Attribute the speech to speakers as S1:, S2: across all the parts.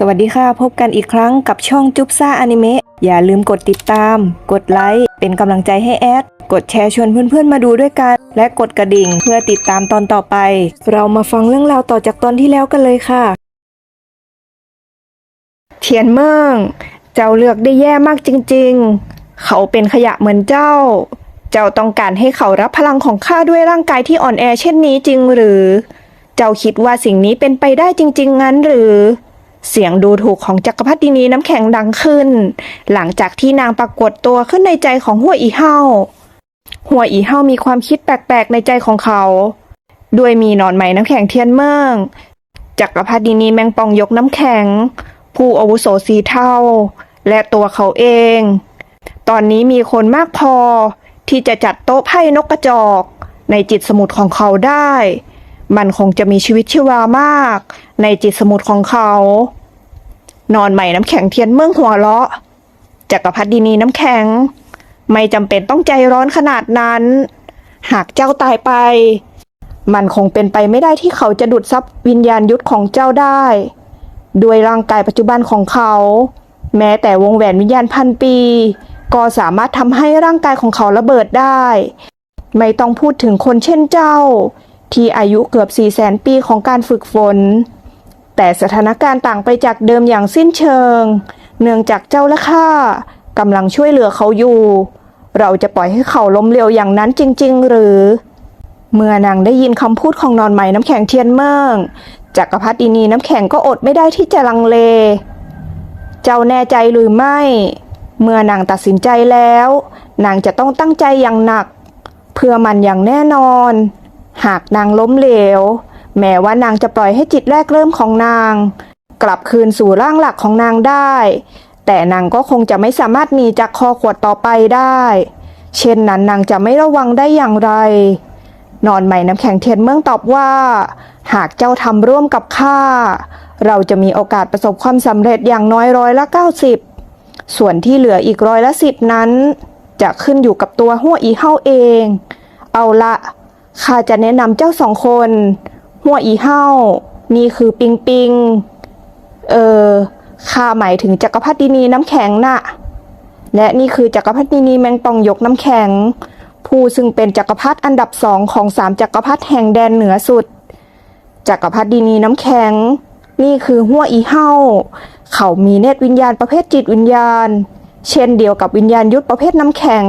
S1: สวัสดีค่ะพบกันอีกครั้งกับช่องจุ๊บซ่าอนิเมะอย่าลืมกดติดตาม กดไลค์เป็นกำลังใจให้แอด กดแชร์ชวนเพื่อนๆมาดูด้วยกัน และกดกระดิ่งเพื่อติดตามตอนต่อไป เรามาฟังเรื่องราวต่อจากตอนที่แล้วกันเลยค่ะ เทียนเมืองเจ้าเลือกได้แย่มากจริงๆ เขาเป็นขยะเหมือนเจ้า เจ้าต้องการให้เขารับพลังของข้าด้วยร่างกายที่อ่อนแอเช่นนี้จริงหรือ เจ้าคิดว่าสิ่งนี้เป็นไปได้จริง ๆ งั้นหรือ เสียงดูถูกของจักรพรรดินีน้ำแข็งดังขึ้น หลังจากที่นางปรากฏตัวขึ้นในใจของหัวอีเฮาหัวอีเฮามีความคิดแปลกๆในใจของเขา ด้วยมีหนอนไหมน้ำแข็งเทียนเมืองจักรพรรดินีแมงปองยกน้ำแข็ง ผู้อาวุโสสีเทาและตัวเขาเอง ตอนนี้มีคนมากพอที่จะจัดโต๊ะไพ่นกกระจอก ในจิตสมุทรของเขาได้ มันคงจะมีชีวิตชีวามาก ในจิตสมุทรของเขา นอนใหม่น้ำแข็งเทียนเมืองหัวเราะจักรพรรดินีน้ำแข็ง ไม่จำเป็นต้องใจร้อนขนาดนั้น หากเจ้าตายไป มันคงเป็นไปไม่ได้ที่เขาจะดูดซับวิญญาณยุทธของเจ้าได้ ด้วยร่างกายปัจจุบันของเขา แม้แต่วงแหวนวิญญาณพันปี ก็สามารถทำให้ร่างกายของเขาระเบิดได้ ไม่ต้องพูดถึงคนเช่นเจ้า ที่อายุเกือบ 4 0 0แสนปีของการฝึกฝน แต่สถานการณ์ต่างไปจากเดิมอย่างสิ้นเชิง เนื่องจากเจ้าและข้ากำลังช่วยเหลือเขาอยู่ เราจะปล่อยให้เขาล้มเหลวอย่างนั้นจริง ๆ หรือ เมื่อนางได้ยินคำพูดของนอนไหมน้ำแข็งเทียนเมืองจักรพรรดินีน้ำแข็งก็อดไม่ได้ที่จะลังเล เจ้าแน่ใจหรือไม่ เมื่อนางตัดสินใจแล้ว นางจะต้องตั้งใจอย่างหนัก เพื่อมันอย่างแน่นอน หากนางล้มเหลว แม้ว่านางจะปล่อยให้จิตแรกเริ่มของนาง กลับคืนสู่ร่างหลักของนางได้ แต่นางก็คงจะไม่สามารถหนีจากคอขวดต่อไปได้ เช่นนั้นนางจะไม่ระวังได้อย่างไร นอนใหม่น้ำแข็งเทียนเมืองตอบว่า หากเจ้าทำร่วมกับข้าเราจะมีโอกาสประสบความสำเร็จอย่างน้อยร้อยละ 90 ส่วนที่เหลืออีกร้อยละสิบนั้น จะขึ้นอยู่กับตัวหัวอีเฮาเอง เอาละ ข้าจะแนะนำเจ้าสองคน หัวอีเฮานี่คือปิงปิง เออ ข้าหมายถึงจักรพรรดินีน้ำแข็งน่ะ และนี่คือจักรพรรดินีแมงปองยกน้ำแข็ง ผู้ซึ่งเป็นจักรพรรดิอันดับสองของสามจักรพรรดิแห่งแดนเหนือสุด จักรพรรดินีน้ำแข็ง นี่คือหัวอีเฮาเขามีเนตรวิญญาณประเภทจิตวิญญาณ เช่นเดียวกับวิญญาณยุทธประเภทน้ำแข็ง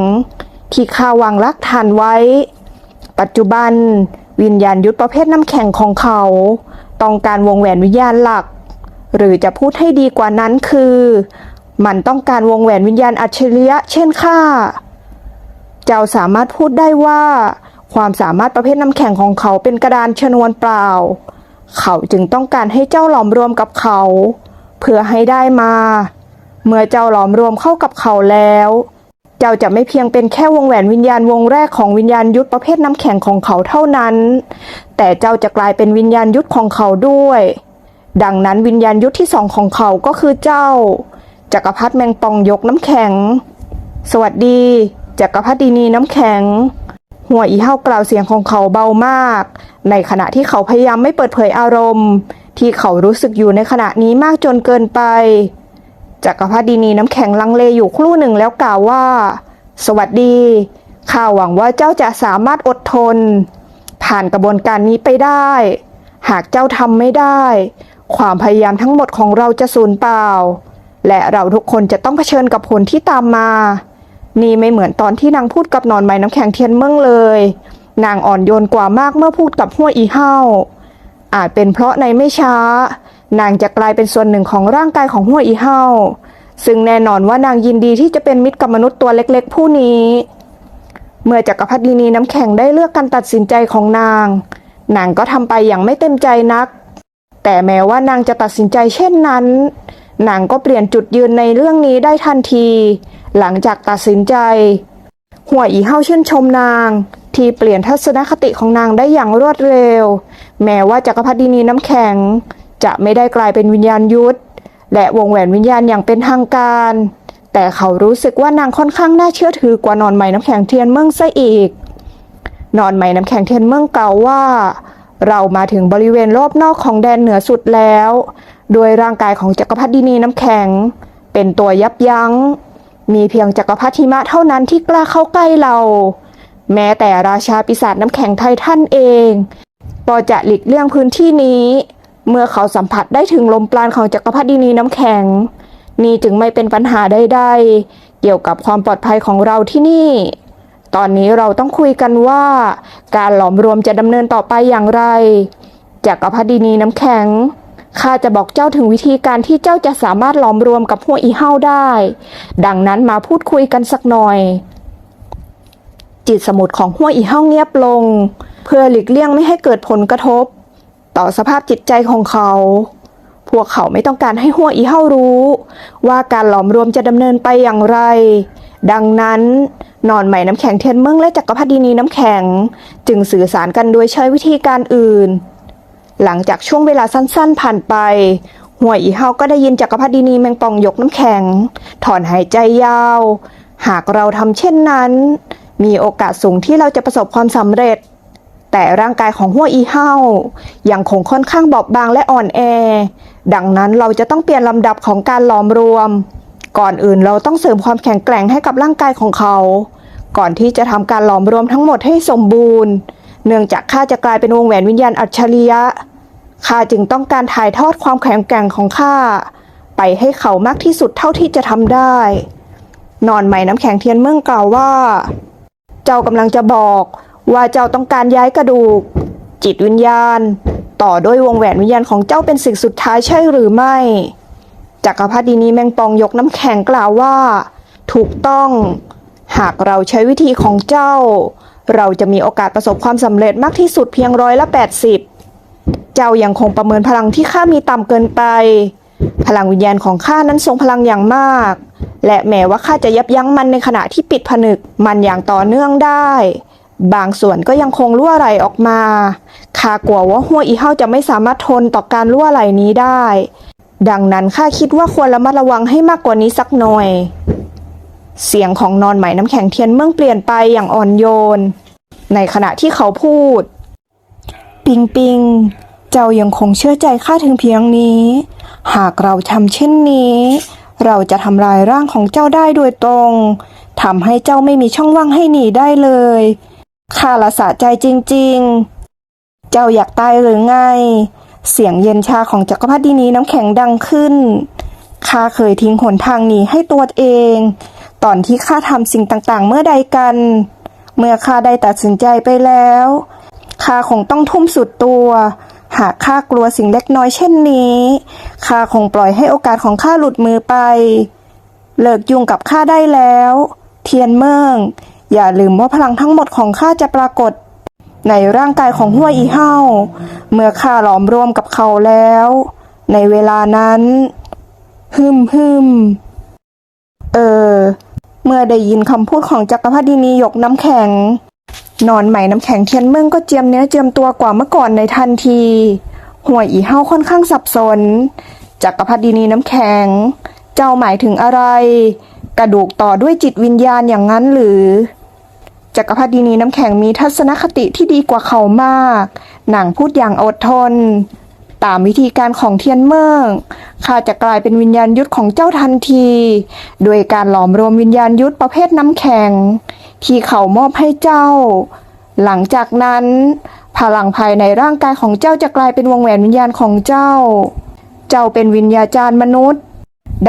S1: ที่ข้าวางรักฐานไว้ ปัจจุบัน วิญญาณยุทธประเภทน้ำแข็งของเขา ต้องการวงแหวนวิญญาณหลัก หรือจะพูดให้ดีกว่านั้นคือ มันต้องการวงแหวนวิญญาณอัจฉริยะเช่นข้าเจ้าสามารถพูดได้ว่า ความสามารถประเภทน้ำแข็งของเขาเป็นกระดานชนวนเปล่า เขาจึงต้องการให้เจ้าหลอมรวมกับเขา เพื่อให้ได้มา เมื่อเจ้าหลอมรวมเข้ากับเขาแล้ว เจ้าจะไม่เพียงเป็นแค่วงแหวนวิญญาณวงแรกของวิญญาณยุทธประเภทน้ำแข็งของเขาเท่านั้น แต่เจ้าจะกลายเป็นวิญญาณยุทธของเขาด้วย ดังนั้นวิญญาณยุทธที่สองของเขาก็คือเจ้าจักรพรรดิแมงปองยกน้ำแข็ง สวัสดีจักรพรรดินีน้ำแข็ง หัวอีเฮากล่าวเสียงของเขาเบามาก ในขณะที่เขาพยายามไม่เปิดเผยอารมณ์ ที่เขารู้สึกอยู่ในขณะนี้มากจนเกินไป จักรพรรดินีน้ำแข็งลังเลอยู่ครู่หนึ่งแล้วกล่าวว่า สวัสดี ข้าหวังว่าเจ้าจะสามารถอดทน ผ่านกระบวนการนี้ไปได้ หากเจ้าทำไม่ได้ ความพยายามทั้งหมดของเราจะสูญเปล่า และเราทุกคนจะต้องเผชิญกับผลที่ตามมา นี่ไม่เหมือนตอนที่นางพูดกับนอนไม้น้ำแข็งเทียนเมืองเลย นางอ่อนโยนกว่ามากเมื่อพูดกับหัวอีเฮาอาจเป็นเพราะในไม่ช้า นางจะกลายเป็นส่วนหนึ่งของร่างกายของหัวอีเฮาซึ่งแน่นอนว่านางยินดีที่จะเป็นมิตรกับมนุษย์ตัวเล็กๆ ผู้นี้ เมื่อจักรพรรดินีน้ำแข็งได้เลือกการตัดสินใจของนาง นางก็ทำไปอย่างไม่เต็มใจนัก แต่แม้ว่านางจะตัดสินใจเช่นนั้น นางก็เปลี่ยนจุดยืนในเรื่องนี้ได้ทันที หลังจากตัดสินใจ หัวอีเฮาชื่นชมนาง ที่เปลี่ยนทัศนคติของนางได้อย่างรวดเร็ว แม้ว่าจักรพรรดินีน้ำแข็ง จะไม่ได้กลายเป็นวิญญาณยุทธและวงแหวนวิญญาณอย่างเป็นทางการ แต่เขารู้สึกว่านางค่อนข้างน่าเชื่อถือกว่านอนไหมน้ำแข็งเทียนเมืองซะอีก นอนไหมน้ำแข็งเทียนเมืองกล่าว่า เรามาถึงบริเวณรอบนอกของแดนเหนือสุดแล้ว โดยร่างกายของจักรพรรดินีน้ำแข็ง เป็นตัวยับยัง้ง มีเพียงจักรพรรดิหิมะเท่านั้นที่กล้าเข้าใกล้เรา แม้แต่ราชาปีศาจน้ำแข็งไททันเอง ก็จะหลีกเลี่ยงพื้นที่นี้ เมื่อเขาสัมผัสได้ถึงลมปราณของจักรพรรดินีน้ำแข็ง นี่จึงไม่เป็นปัญหาใดๆเกี่ยวกับความปลอดภัยของเราที่นี่ ตอนนี้เราต้องคุยกันว่า การหลอมรวมจะดำเนินต่อไปอย่างไรจักรพรรดินีน้ำแข็งข้าจะบอกเจ้าถึงวิธีการที่เจ้าจะสามารถหลอมรวมกับหัวอีเฮาได้ ดังนั้นมาพูดคุยกันสักหน่อย จิตสมุดของหัวอีเฮาเงียบลง เพื่อหลีกเลี่ยงไม่ให้เกิดผลกระทบ ต่อสภาพจิตใจของเขา พวกเขาไม่ต้องการให้หัวอีเฮารู้ ว่าการหลอมรวมจะดำเนินไปอย่างไร ดังนั้นนอนใหม่น้ำแข็งเทียนเมืองและจักรพรรดินีน้ำแข็ง จึงสื่อสารกันโดยใช้วิธีการอื่น หลังจากช่วงเวลาสั้นๆผ่านไปหัวอีเฮาก็ได้ยินจักรพรรดินีแมงป่องยกน้ำแข็ง ถอนหายใจยาว หากเราทำเช่นนั้น มีโอกาสสูงที่เราจะประสบความสำเร็จ แต่ร่างกายของหัวอีเฮายังคงค่อนข้างบอบบางและอ่อนแอ ดังนั้นเราจะต้องเปลี่ยนลำดับของการหลอมรวม ก่อนอื่นเราต้องเสริมความแข็งแกร่งให้กับร่างกายของเขา ก่อนที่จะทำการหลอมรวมทั้งหมดให้สมบูรณ์ เนื่องจากข้าจะกลายเป็นวงแหวนวิญญาณอัจฉริยะข้าจึงต้องการถ่ายทอดความแข็งแกร่งของข้าไปให้เขามากที่สุดเท่าที่จะทำได้ นอนใหม่น้ำแข็งเทียนเมืองกล่าวว่า เจ้ากำลังจะบอก ว่าเจ้าต้องการย้ายกระดูก จิตวิญญาณ ต่อด้วยวงแหวนวิญญาณของเจ้าเป็นสิ่งสุดท้ายใช่หรือไม่จักรพรรดินีแมงปองยกน้ำแข็งกล่าวว่า ถูกต้อง หากเราใช้วิธีของเจ้า เราจะมีโอกาสประสบความสำเร็จมากที่สุดเพียงร้อยละ 80 เจ้ายังคงประเมินพลังที่ข้ามีต่ำเกินไป พลังวิญญาณของข้านั้นทรงพลังอย่างมาก และแม้ว่าข้าจะยับยั้งมันในขณะที่ปิดผนึกมันอย่างต่อเนื่องได้ บางส่วนก็ยังคงรั่วไหลออกมาข้ากลัวว่าหัวอีเฮาจะไม่สามารถทนต่อการรั่วไหลนี้ได้ ดังนั้นข้าคิดว่าควรระมัดระวังให้มากกว่านี้สักหน่อย เสียงของนอนไหมน้ำแข็งเทียนเมืองเปลี่ยนไปอย่างอ่อนโยน ในขณะที่เขาพูด ปิงปิง เจ้ายังคงเชื่อใจข้าถึงเพียงนี้ หากเราทำเช่นนี้ เราจะทำลายร่างของเจ้าได้โดยตรงทำให้เจ้าไม่มีช่องว่างให้หนีได้เลย ข้าละสะใจจริงๆ เจ้าอยากตายหรือไง เสียงเย็นชาของจักรพรรดินีน้ำแข็งดังขึ้น ข้าเคยทิ้งหนทางหนีให้ตัวเอง ตอนที่ข้าทำสิ่งต่างๆ เมื่อใดกัน เมื่อข้าได้ตัดสินใจไปแล้ว ข้าคงต้องทุ่มสุดตัว หากข้ากลัวสิ่งเล็กน้อยเช่นนี้ ข้าคงปล่อยให้โอกาสของข้าหลุดมือไป เลิกยุ่งกับข้าได้แล้ว เทียนเมือง อย่าลืมว่าพลังทั้งหมดของข้าจะปรากฏ ในร่างกายของห้วยอีเฮาเมื่อข้าหลอมรวมกับเขาแล้ว ในเวลานั้นฮึมฮึมเออ เมื่อได้ยินคำพูดของจักรพรรดินีหยกน้ำแข็ง นอนใหม่น้ำแข็งเทียนเมืองก็เจียมเนื้อเจียมตัวกว่าเมื่อก่อนในทันทีหัวยอีเฮาค่อนข้างสับสน จักรพรรดินีน้ำแข็ง เจ้าหมายถึงอะไร กระดูกต่อด้วยจิตวิญญาณอย่างนั้นหรือ จักรพรรดินีน้ำแข็งมีทัศนคติที่ดีกว่าเขามาก หนังพูดอย่างอดทน ตามวิธีการของเทียนเมืองข้าจะกลายเป็นวิญญาณยุทธของเจ้าทันที โดยการหลอมรวมวิญญาณยุทธประเภทน้ำแข็ง ที่เขามอบให้เจ้า หลังจากนั้น พลังภายในร่างกายของเจ้าจะกลายเป็นวงแหวนวิญญาณของเจ้า เจ้าเป็นวิญญาจารย์มนุษย์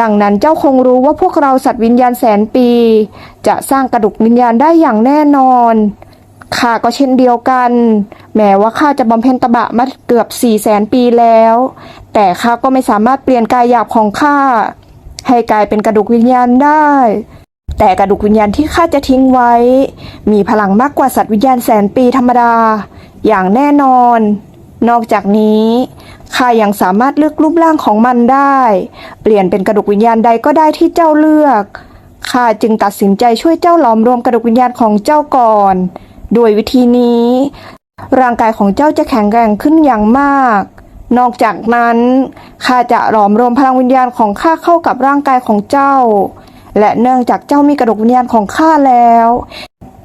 S1: ดังนั้นเจ้าคงรู้ว่าพวกเราสัตว์วิญญาณแสนปี จะสร้างกระดูกวิญญาณได้อย่างแน่นอนข้าก็เช่นเดียวกัน แม้ว่าข้าจะบำเพ็ญตบะมาเกือบสี่แสนปีแล้ว แต่ข้าก็ไม่สามารถเปลี่ยนกายหยาบของข้าให้กลายเป็นกระดูกวิญญาณได้ แต่กระดูกวิญญาณที่ข้าจะทิ้งไว้ มีพลังมากกว่าสัตว์วิญญาณแสนปีธรรมดา อย่างแน่นอน นอกจากนี้ข้ายังสามารถเลือกรูปร่างของมันได้ เปลี่ยนเป็นกระดูกวิญญาณใดก็ได้ที่เจ้าเลือกข้าจึงตัดสินใจช่วยเจ้าหลอมรวมกระดูกวิญญาณของเจ้าก่อน ด้วยวิธีนี้ ร่างกายของเจ้าจะแข็งแกร่งขึ้นอย่างมาก นอกจากนั้นข้าจะหลอมรวมพลังวิญญาณของข้าเข้ากับร่างกายของเจ้า และเนื่องจากเจ้ามีกระดูกวิญญาณของข้าแล้ว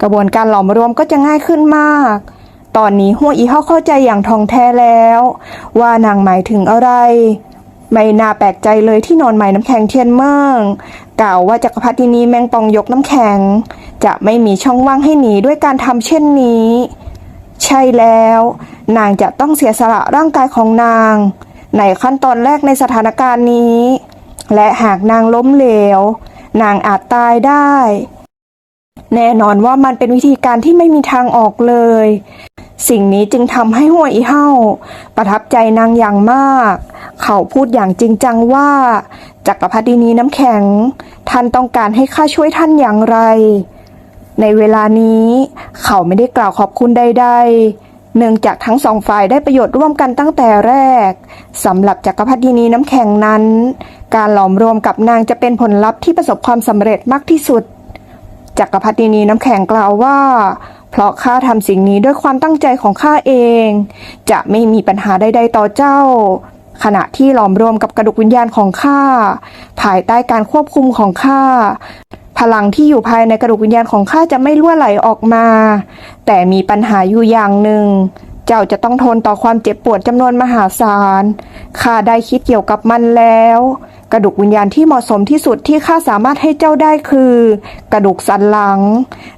S1: กระบวนการหลอมรวมก็จะง่ายขึ้นมาก ตอนนี้หัวอีเฮาเข้าใจอย่างทองแท้แล้ว ว่านางหมายถึงอะไร ไม่น่าแปลกใจเลยที่นอนใหม่น้ำแข็งเทียนเมืองกล่าวว่าจักรพรรดินีแมงปองยกน้ำแข็ง จะไม่มีช่องว่างให้หนีด้วยการทำเช่นนี้ ใช่แล้ว นางจะต้องเสียสละร่างกายของนาง ในขั้นตอนแรกในสถานการณ์นี้ และหากนางล้มเหลว นางอาจตายได้ แน่นอนว่ามันเป็นวิธีการที่ไม่มีทางออกเลย สิ่งนี้จึงทำให้หัวอีเฮาประทับใจนางอย่างมาก เขาพูดอย่างจริงจังว่าจักรพรรดินีน้ำแข็ง ท่านต้องการให้ข้าช่วยท่านอย่างไร ในเวลานี้เขาไม่ได้กล่าวขอบคุณใด ๆ เนื่องจากทั้งสองฝ่ายได้ประโยชน์ร่วมกันตั้งแต่แรกสำหรับจักรพรรดินีน้ำแข็งนั้น การหลอมรวมกับนางจะเป็นผลลัพธ์ที่ประสบความสำเร็จมากที่สุดจักรพรรดินีน้ำแข็งกล่าวว่า เพราะข้าทำสิ่งนี้ด้วยความตั้งใจของข้าเอง จะไม่มีปัญหาใดๆต่อเจ้า ขณะที่หลอมรวมกับกระดูกวิญญาณของข้าภายใต้การควบคุมของข้าพลังที่อยู่ภายในกระดูกวิญญาณของข้าจะไม่รั่วไหลออกมา แต่มีปัญหาอยู่อย่างหนึ่ง เจ้าจะต้องทนต่อความเจ็บปวดจำนวนมหาศาลข้าได้คิดเกี่ยวกับมันแล้ว กระดูกวิญญาณที่เหมาะสมที่สุดที่ข้าสามารถให้เจ้าได้คือ กระดูกสันหลัง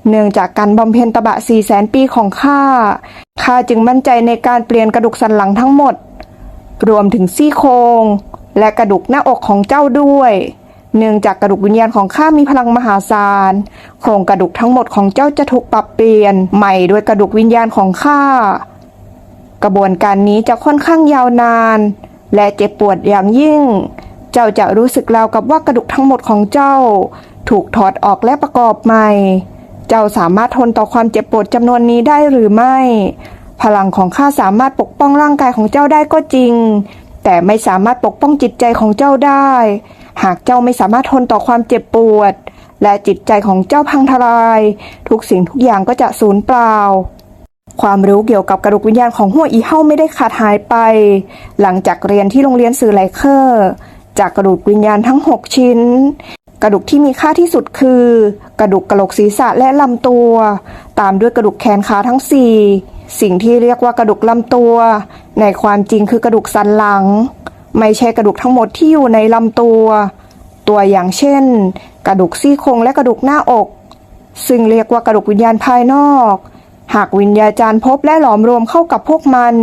S1: เนื่องจากการบำเพ็ญตบะสี่แสนปีของข้าข้าจึงมั่นใจในการเปลี่ยนกระดูกสันหลังทั้งหมด รวมถึงซี่โครงและกระดูกหน้าอกของเจ้าด้วยเนื่องจากกระดูกวิญญาณของข้ามีพลังมหาศาล โครงกระดูกทั้งหมดของเจ้าจะถูกปรับเปลี่ยนใหม่ด้วยกระดูกวิญญาณของข้า กระบวนการนี้จะค่อนข้างยาวนาน และเจ็บปวดอย่างยิ่ง เจ้าจะรู้สึกราวกับว่ากระดูกทั้งหมดของเจ้า ถูกถอดออกและประกอบใหม่ เจ้าสามารถทนต่อความเจ็บปวดจำนวนนี้ได้หรือไม่ พลังของข้าสามารถปกป้องร่างกายของเจ้าได้ก็จริง แต่ไม่สามารถปกป้องจิตใจของเจ้าได้ หากเจ้าไม่สามารถทนต่อความเจ็บปวด และจิตใจของเจ้าพังทลาย ทุกสิ่งทุกอย่างก็จะสูญเปล่าความรู้เกี่ยวกับกระดูกวิญญาณของหัวอีเฮาไม่ได้ขาดหายไป หลังจากเรียนที่โรงเรียนสื่อไลเคอร์ จากกระดูกวิญญาณทั้ง 6 ชิ้น กระดูกที่มีค่าที่สุดคือ กระดูกกระโหลกศีรษะและลำตัว ตามด้วยกระดูกแขนขาทั้ง 4 สิ่งที่เรียกว่ากระดูกลำตัว ในความจริงคือกระดูกสันหลัง ไม่ใช่กระดูกทั้งหมดที่อยู่ในลำตัว ตัวอย่างเช่น กระดูกซี่โครงและกระดูกหน้าอก ซึ่งเรียกว่ากระดูกวิญญาณภายนอก หากวิญญาจารย์พบและหลอมรวมเข้ากับพวกมัน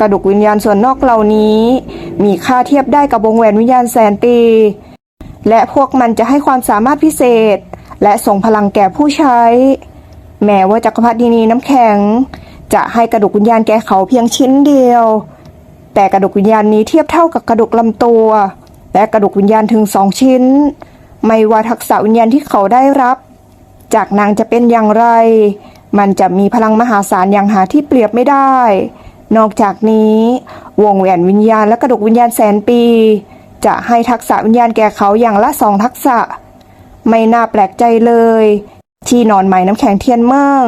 S1: กระดูกวิญญาณส่วนนอกเหล่านี้ มีค่าเทียบได้กับวงแหวนวิญญาณแสนปี และพวกมันจะให้ความสามารถพิเศษ และส่งพลังแก่ผู้ใช้ แม้ว่าจักรพรรดินีน้ำแข็ง จะให้กระดูกวิญญาณแก่เขาเพียงชิ้นเดียว แต่กระดูกวิญญาณนี้เทียบเท่ากับกระดูกลำตัว และกระดูกวิญญาณถึงสองชิ้น ไม่ว่าทักษะวิญญาณที่เขาได้รับ จากนางจะเป็นอย่างไร มันจะมีพลังมหาศาลอย่างหาที่เปรียบไม่ได้ นอกจากนี้วงแหวนวิญญาณและกระดูกวิญญาณแสนปี จะให้ทักษะวิญญาณแก่เขาอย่างละสองทักษะ ไม่น่าแปลกใจเลย ที่นอนใหม่น้ำแข็งเทียนเมือง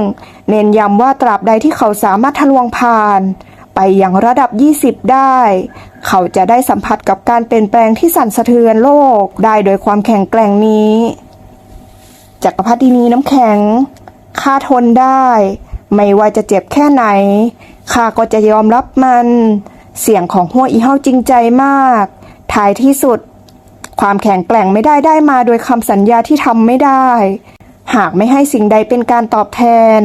S1: เน้นย้ำว่าตราบใดที่เขาสามารถทะลวงผ่าน ไปอย่างระดับ 20 ได้ เขาจะได้สัมผัสกับการเปลี่ยนแปลงที่สั่นสะเทือนโลกได้โดยความแข็งแกร่งนี้จักรพรรดินีน้ำแข็งข้าทนได้ ไม่ว่าจะเจ็บแค่ไหน ข้าก็จะยอมรับมัน เสียงของหัวอีเฮาจริงใจมาก ท้ายที่สุด ความแข็งแกร่งไม่ได้ได้มาโดยคำสัญญาที่ทำไม่ได้ หากไม่ให้สิ่งใดเป็นการตอบแทน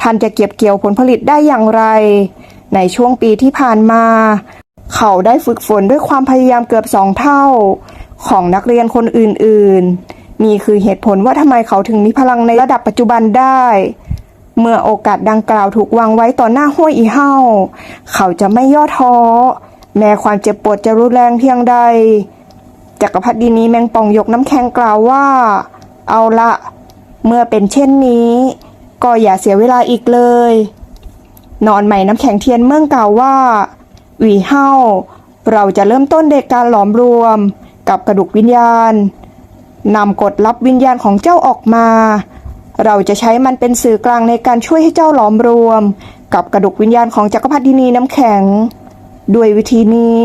S1: ท่านจะเก็บเกี่ยวผลผลิตได้อย่างไร ในช่วงปีที่ผ่านมา เขาได้ฝึกฝนด้วยความพยายามเกือบสองเท่า ของนักเรียนคนอื่นๆนี่คือเหตุผลว่าทำไมเขาถึงมีพลังในระดับปัจจุบันได้ เมื่อโอกาสดังกล่าวถูกวางไว้ต่อหน้าห้วยอีเฮาเขาจะไม่ย่อท้อ แม้ความเจ็บปวดจะรุนแรงเพียงใด จักรพรรดินีแมงป่องยกน้ำแข็งกล่าวว่า เอาละ เมื่อเป็นเช่นนี้ ก็อย่าเสียเวลาอีกเลย นอนใหม่น้ำแข็งเทียนเมืองกล่าวว่าหวีเฮาเราจะเริ่มต้นเด็กการหลอมรวมกับกระดูกวิญญาณนำกฎลับวิญญาณของเจ้าออกมา เราจะใช้มันเป็นสื่อกลางในการช่วยให้เจ้าหลอมรวม กับกระดูกวิญญาณของจักรพรรดินีน้ำแข็ง ด้วยวิธีนี้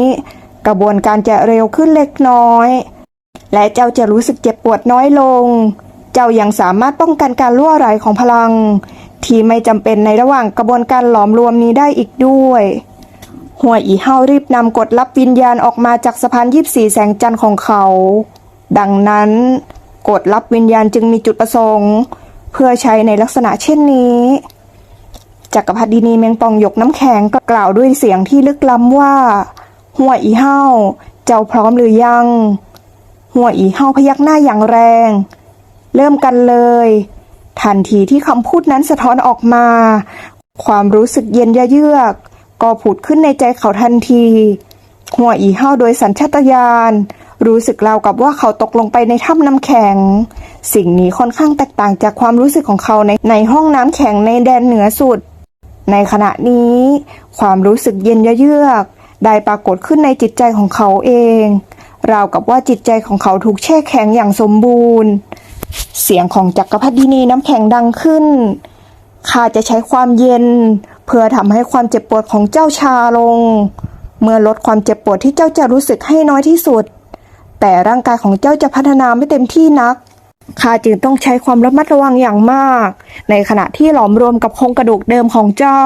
S1: กระบวนการจะเร็วขึ้นเล็กน้อย และเจ้าจะรู้สึกเจ็บปวดน้อยลง เจ้ายังสามารถป้องกันการรั่วไหลของพลัง ที่ไม่จำเป็นในระหว่างกระบวนการหลอมรวมนี้ได้อีกด้วยหัวอีเฮารีบนำกดลับวิญญาณออกมาจากสะพานยิบสี่แสงจันทร์ของเขา ดังนั้นกดลับวิญญาณจึงมีจุดประสงค์ เพื่อใช้ในลักษณะเช่นนี้จักรพรรดินีแมงปองยกน้ำแข็งก็กล่าวด้วยเสียงที่ลึกล้ำว่า หัวอีเฮาเจ้าพร้อมหรือยัง หัวอีเฮาพยักหน้าอย่างแรง เริ่มกันเลย ทันทีที่คำพูดนั้นสะท้อนออกมา ความรู้สึกเย็นยะเยือก ก็ผุดขึ้นในใจเขาทันที หัวอีเฮาโดยสัญชาตญาณรู้สึกราวกับว่าเขาตกลงไปในถ้ำน้ำแข็ง สิ่งนี้ค่อนข้างแตกต่างจากความรู้สึกของเขาในในห้องน้ำแข็งในแดนเหนือสุด ในขณะนี้ ความรู้สึกเย็นเยือกได้ปรากฏขึ้นในจิตใจของเขาเอง ราวกับว่าจิตใจของเขาถูกแช่แข็งอย่างสมบูรณ์ เสียงของจักรพรรดินีน้ำแข็งดังขึ้น ข้าจะใช้ความเย็น เพื่อทำให้ความเจ็บปวดของเจ้าชาลง เมื่อลดความเจ็บปวดที่เจ้าจะรู้สึกให้น้อยที่สุด แต่ร่างกายของเจ้าจะพัฒนาไม่เต็มที่นัก ข้าจึงต้องใช้ความระมัดระวังอย่างมาก ในขณะที่หลอมรวมกับโครงกระดูกเดิมของเจ้า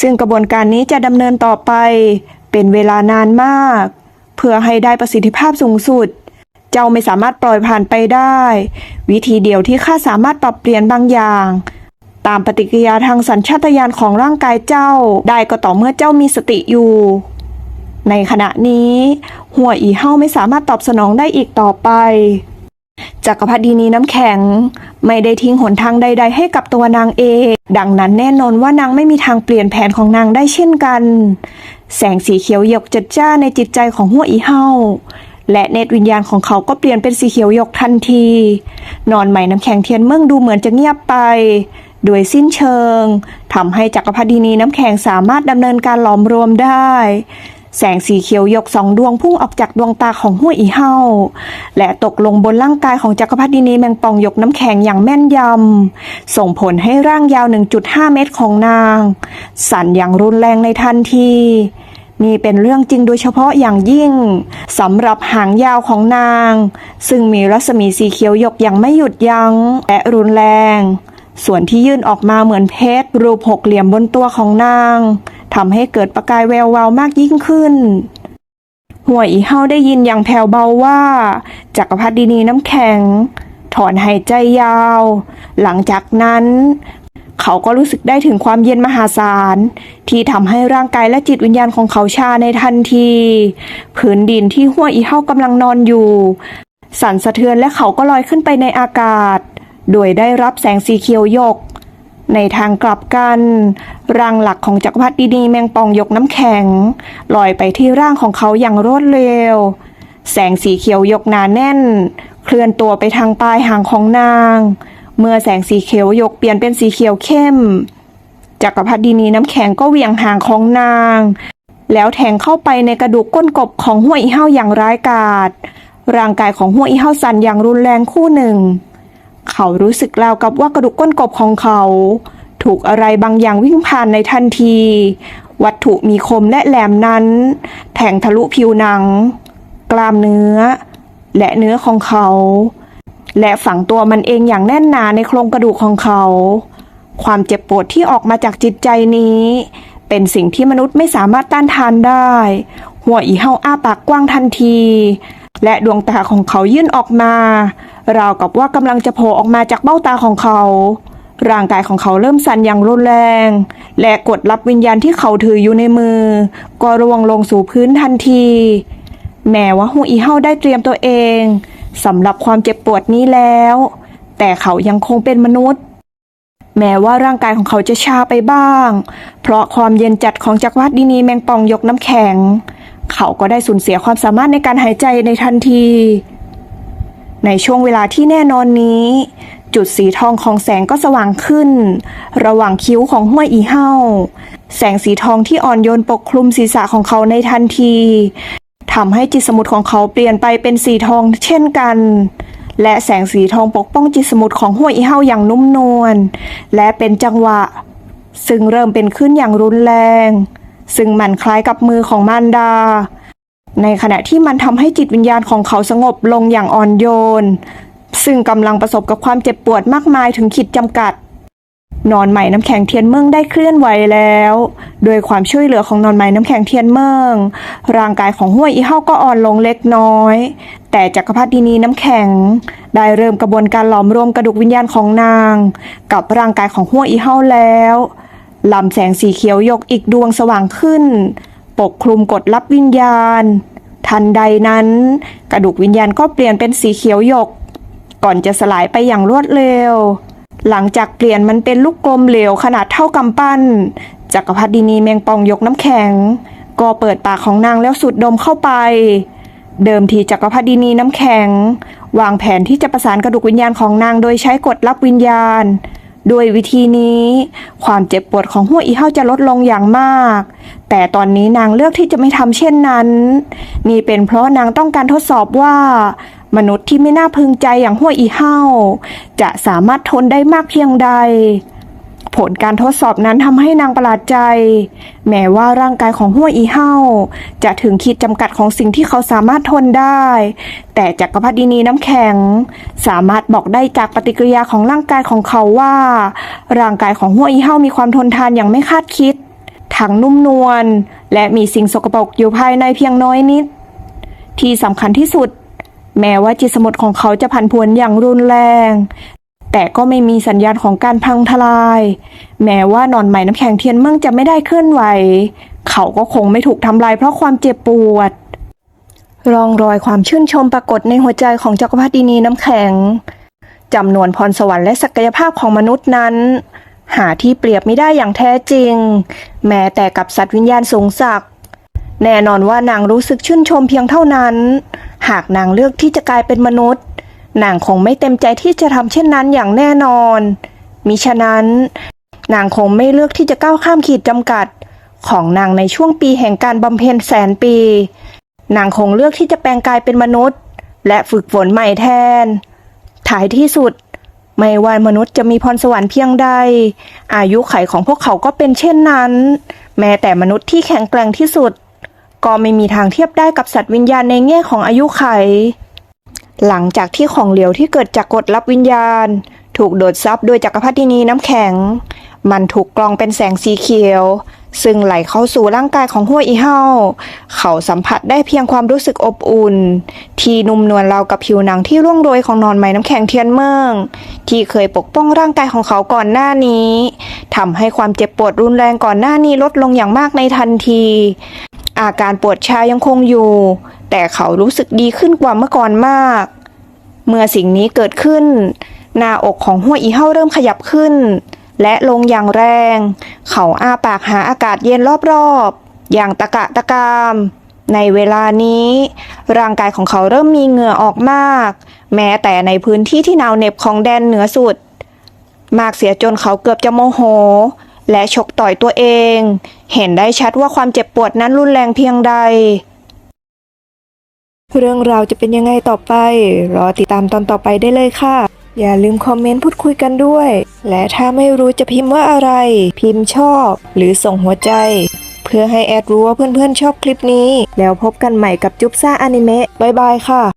S1: ซึ่งกระบวนการนี้จะดำเนินต่อไป เป็นเวลานานมาก เพื่อให้ได้ประสิทธิภาพสูงสุด เจ้าไม่สามารถปล่อยผ่านไปได้ วิธีเดียวที่ข้าสามารถปรับเปลี่ยนบางอย่าง ตามปฏิกิริยาทางสัญชาตญาณของร่างกายเจ้า ได้ก็ต่อเมื่อเจ้ามีสติอยู่ในขณะนี้ หัวอีเฮาไม่สามารถตอบสนองได้อีกต่อไป จักรพรรดินีน้ำแข็ง ไม่ได้ทิ้งหนทางใด ๆ ให้กับตัวนางเอง ดังนั้นแน่นอนว่านางไม่มีทางเปลี่ยนแผนของนางได้เช่นกัน แสงสีเขียวหยกจัดจ้าในจิตใจของหัวอีเฮาและเนตรวิญญาณของเขาก็เปลี่ยนเป็นสีเขียวหยกทันที นอนใหม่น้ำแข็งเทียนเมืองดูเหมือนจะเงียบไป โดยสิ้นเชิงทำให้จักรพรรดินีน้ำแข็งสามารถดำเนินการหลอมรวมได้ แสงสีเขียวหยกสองดวงพุ่งออกจากดวงตาของห้วยอีเฮาและตกลงบนร่างกายของจักรพรรดินีแมงปองหยกน้ำแข็งอย่างแม่นยำ ส่งผลให้ร่างยาว 1.5 เมตรของนาง สั่นอย่างรุนแรงในทันทีนี่เป็นเรื่องจริงโดยเฉพาะอย่างยิ่งสำหรับหางยาวของนาง ซึ่งมีรัศมีสีเขียวหยกอย่างไม่หยุดยัง้งและรุนแรง ส่วนที่ยื่นออกมาเหมือนเพชรรูปหกเหลี่ยมบนตัวของนาง ทำให้เกิดประกายแวววาวมากยิ่งขึ้นหัวอีเฮาได้ยินอย่างแผ่วเบาว่า จักรพรรดินีน้ำแข็ง ถอนหายใจยาว หลังจากนั้น เขาก็รู้สึกได้ถึงความเย็นมหาศาล ที่ทำให้ร่างกายและจิตวิญญาณของเขาชาในทันที ผืนดินที่หัวอีเฮากำลังนอนอยู่ สั่นสะเทือนและเขาก็ลอยขึ้นไปในอากาศ โดยได้รับแสงสีเขียวหยก ในทางกลับกันร่างหลักของจักรพรรดินีแมงปองยกน้ำแข็งลอยไปที่ร่างของเขาอย่างรวดเร็ว แสงสีเขียวยกหนาแน่น เคลื่อนตัวไปทางปลายหางของนาง เมื่อแสงสีเขียวยกเปลี่ยนเป็นสีเขียวเข้มจักรพรรดินีน้ำแข็งก็เวียงหางของนาง แล้วแทงเข้าไปในกระดูกก้นกบของห้วยอีเฮาอย่างร้ายกาจร่างกายของห้วยอีเฮาสั่นอย่างรุนแรงคู่หนึ่ง เขารู้สึกราวกับว่ากระดูกก้นกบของเขา ถูกอะไรบางอย่างวิ่งผ่านในทันที วัตถุมีคมและแหลมนั้น แทงทะลุผิวหนัง กล้ามเนื้อ และเนื้อของเขา และฝังตัวมันเองอย่างแน่นหนาในโครงกระดูกของเขา ความเจ็บปวดที่ออกมาจากจิตใจนี้ เป็นสิ่งที่มนุษย์ไม่สามารถต้านทานได้ หัวอีเฮาอ้าปากกว้างทันที และดวงตาของเขายื่นออกมา ราวกับว่ากำลังจะโผล่ออกมาจากเบ้าตาของเขา ร่างกายของเขาเริ่มสั่นอย่างรุนแรง และกดรับวิญญาณที่เขาถืออยู่ในมือ ก็ร่วงลงสู่พื้นทันที แม้ว่าฮูอีเฮาได้เตรียมตัวเองสำหรับความเจ็บปวดนี้แล้ว แต่เขายังคงเป็นมนุษย์ แม้ว่าร่างกายของเขาจะชาไปบ้าง เพราะความเย็นจัดของจักรวรรดินีแมงปองยกน้ำแข็ง เขาก็ได้สูญเสียความสามารถในการหายใจในทันที ในช่วงเวลาที่แน่นอนนี้ จุดสีทองของแสงก็สว่างขึ้น ระหว่างคิ้วของห้วยอีเฮาแสงสีทองที่อ่อนโยนปกคลุมศีรษะของเขาในทันทีทำให้จิตสมุทรของเขาเปลี่ยนไปเป็นสีทองเช่นกัน และแสงสีทองปกป้องจิตสมุทรของห้วยอีเฮาอย่างนุ่มนวลและเป็นจังหวะ ซึ่งเริ่มเป็นขึ้นอย่างรุนแรง ซึ่งมันคล้ายกับมือของมารดา ในขณะที่มันทำให้จิตวิญญาณของเขาสงบลงอย่างอ่อนโยน ซึ่งกำลังประสบกับความเจ็บปวดมากมายถึงขีดจำกัด นอนไหม่น้ำแข็งเทียนเมืองได้เคลื่อนไหวแล้ว โดยความช่วยเหลือของนอนไหม่น้ำแข็งเทียนเมือง ร่างกายของห้วยอีเฮาก็อ่อนลงเล็กน้อย แต่จักรพรรดินีน้ำแข็ง ได้เริ่มกระบวนการหลอมรวมกระดูกวิญญาณของนาง กับร่างกายของห้วยอีเฮาแล้วลำแสงสีเขียว ยกอีกดวงสว่างขึ้น ปกคลุมกดลับวิญญาณ ทันใดนั้น กระดูกวิญญาณก็เปลี่ยนเป็นสีเขียวหยก ก่อนจะสลายไปอย่างรวดเร็ว หลังจากเปลี่ยนมันเป็นลูกกลมเหลวขนาดเท่ากำปั้นจักรพรรดินีแมงปองยกน้ำแข็ง ก็เปิดปากของนางแล้วสูดดมเข้าไป เดิมทีจักรพรรดินีน้ำแข็ง วางแผนที่จะประสานกระดูกวิญญาณของนางโดยใช้กดลับวิญญาณ ด้วยวิธีนี้ ความเจ็บปวดของหัวอีเฮาจะลดลงอย่างมาก แต่ตอนนี้นางเลือกที่จะไม่ทำเช่นนั้น นี่เป็นเพราะนางต้องการทดสอบว่า มนุษย์ที่ไม่น่าพึงใจอย่างหัวอีเฮาจะสามารถทนได้มากเพียงใด ผลการทดสอบนั้นทำให้นางประหลาดใจ แม้ว่าร่างกายของห้วยอีเฮาจะถึงขีดจำกัดของสิ่งที่เขาสามารถทนได้ แต่จักรพรรดินีน้ำแข็ง สามารถบอกได้จากปฏิกิริยาของร่างกายของเขาว่า ร่างกายของห้วยอีเฮามีความทนทานอย่างไม่คาดคิด ทั้งนุ่มนวลและมีสิ่งสกปรกอยู่ภายในเพียงน้อยนิด ที่สำคัญที่สุดแม้ว่าจิตสมุทรของเขาจะผันผวนอย่างรุนแรง แต่ก็ไม่มีสัญญาณของการพังทลาย แม้ว่านอนไหมน้ำแข็งเทียนเมืองจะไม่ได้เคลื่อนไหว เขาก็คงไม่ถูกทำลายเพราะความเจ็บปวดรองรอยความชื่นชมปรากฏในหัวใจของจักรพรรดินีน้ำแข็งจำนวนพรสวรรค์และศักยภาพของมนุษย์นั้น หาที่เปรียบไม่ได้อย่างแท้จริง แม้แต่กับสัตว์วิญญาณสูงศักแน่นอนว่านางรู้สึกชื่นชมเพียงเท่านั้น หากนางเลือกที่จะกลายเป็นมนุษย์ นางคงไม่เต็มใจที่จะทำเช่นนั้นอย่างแน่นอน มิฉะนั้น นางคงไม่เลือกที่จะก้าวข้ามขีดจำกัด ของนางในช่วงปีแห่งการบำเพ็ญแสนปี นางคงเลือกที่จะแปลงกายเป็นมนุษย์ และฝึกฝนใหม่แทน ท้ายที่สุด ไม่ว่ามนุษย์จะมีพรสวรรค์เพียงใด อายุไขของพวกเขาก็เป็นเช่นนั้น แม้แต่มนุษย์ที่แข็งแกร่งที่สุด ก็ไม่มีทางเทียบได้กับสัตว์วิญญาณในแง่ของอายุไข หลังจากที่ของเหลวที่เกิดจากกฎลับวิญญาณ ถูกโดดซับโดยจักรพรรดินีน้ำแข็ง มันถูกกรองเป็นแสงสีเขียว ซึ่งไหลเข้าสู่ร่างกายของห้วยอีเฮาเขาสัมผัสได้เพียงความรู้สึกอบอุ่น ที่นุ่มนวลราวกับผิวหนังที่ร่วงโรยของนอนไม้น้ำแข็งเทียนเมือง ที่เคยปกป้องร่างกายของเขาก่อนหน้านี้ทำให้ความเจ็บปวดรุนแรงก่อนหน้านี้ลดลงอย่างมากในทันที อาการปวดชายังคงอยู่ แต่เขารู้สึกดีขึ้นกว่าเมื่อก่อนมาก เมื่อสิ่งนี้เกิดขึ้น หน้าอกของหัวอีเฮาเริ่มขยับขึ้น และลงอย่างแรง เขาอ้าปากหาอากาศเย็นรอบๆ อย่างตะกะตะกาม ในเวลานี้ ร่างกายของเขาเริ่มมีเหงื่อออกมาก แม้แต่ในพื้นที่ที่หนาวเหน็บของแดนเหนือสุด มากเสียจนเขาเกือบจะโมโห และชกต่อยตัวเอง เห็นได้ชัดว่าความเจ็บปวดนั้นรุนแรงเพียงใด เรื่องราวจะเป็นยังไงต่อไป รอติดตามตอนต่อไปได้เลยค่ะ อย่าลืมคอมเมนต์พูดคุยกันด้วย และถ้าไม่รู้จะพิมพ์ว่าอะไร พิมพ์ชอบ หรือส่งหัวใจ เพื่อให้แอดรู้ว่าเพื่อนๆชอบคลิปนี้ แล้วพบกันใหม่กับจุ๊บซ่าอนิเมะบายบายค่ะ